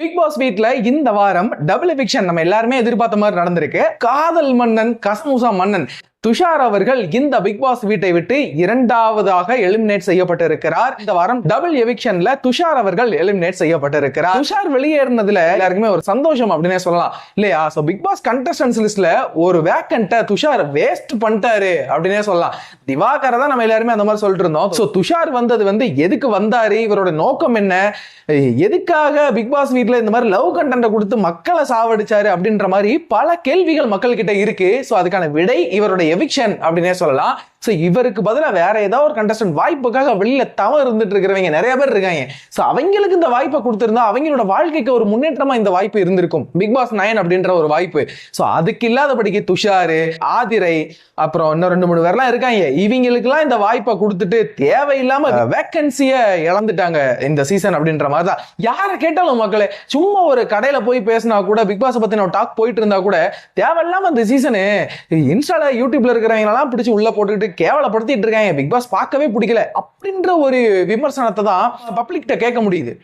Big pass வீட்ல இந்த வாரம் டபுள் எவிக்ஷன் நம்ம எல்லாருமே எதிர்பார்த்த மாதிரி நடந்திருக்கு. காதல் மன்னன் கசமுசா மன்னன். துஷார் அவர்கள் இந்த பிக் பாஸ் வீட்டை விட்டு இரண்டாவதாக எலிமினேட் செய்யப்பட்டிருக்கிறார். இந்த வாரம் டபுள் எவிக்ஷன்ல துஷார் அவர்கள் எலிமினேட் செய்யப்பட்டிருக்கிறார். துஷார் வெளியேறினதுல எல்லாருக்குமே ஒரு சந்தோஷம் அப்படின்னே சொல்லலாம். இல்லையா? சோ பிக் பாஸ் கண்டஸ்டன்ஸ் லிஸ்ட்ல ஒரு வேக்கண்ட துஷார் வேஸ்ட் பண்ணிட்டாரு அப்படின்னே சொல்லலாம். திவாகரை தான் நம்ம எல்லாருமே அந்த மாதிரி சொல்லிட்டு இருந்தோம். சோ துஷார் வந்தது வந்து எதுக்கு வந்தாரு? இவரோட நோக்கம் என்ன? எதுக்காக பிக் பாஸ் வீட்ல இந்த மாதிரி லவ் கண்டென்ட் கொடுத்து மக்களை சாவடிச்சாரு அப்படின்ற மாதிரி பல கேள்விகள் மக்கள் கிட்ட இருக்கு. சோ அதுக்கான விடை இவருடைய எவிக்ஷன் அப்படின்னே சொல்லலாம். ஸோ இவருக்கு பதிலாக வேற ஏதாவது ஒரு கண்டஸ்டன்ட் வாய்ப்புக்காக வெளியில தவ இருந்துட்டு இருக்கிறவங்க நிறைய பேர் இருக்காங்க. ஸோ அவங்களுக்கு இந்த வாய்ப்பை கொடுத்துருந்தா அவங்களோட வாழ்க்கைக்கு ஒரு முன்னேற்றமா இந்த வாய்ப்பு இருந்திருக்கும். பிக் பாஸ் நயன் அப்படின்ற ஒரு வாய்ப்பு. ஸோ அதுக்கு இல்லாதபடிக்கு துஷாரு ஆதிரை அப்புறம் இன்னும் ரெண்டு மூணு பேர்லாம் இருக்காங்க. இவங்களுக்குலாம் இந்த வாய்ப்பை கொடுத்துட்டு தேவையில்லாம வேக்கன்சியை இழந்துட்டாங்க இந்த சீசன் அப்படின்ற மாதிரி தான் யாரை கேட்டாலும் மக்களே சும்மா ஒரு கடையில போய் பேசினா கூட பிக் பாஸ் பத்தின டாக் போயிட்டு இருந்தா கூட தேவையில்லாம இந்த சீசனு இன்ஸ்டால யூடியூப்ல இருக்கிறவங்க எல்லாம் பிடிச்சி உள்ள போட்டுக்கிட்டு கேவலப்படுத்திட்டு இருக்காங்க. பிக் பாஸ் பார்க்கவே பிடிக்கல. அப்படின்ற ஒரு விமர்சனத்தை தான் பப்ளிக்கிட்ட கேட்க முடியுது.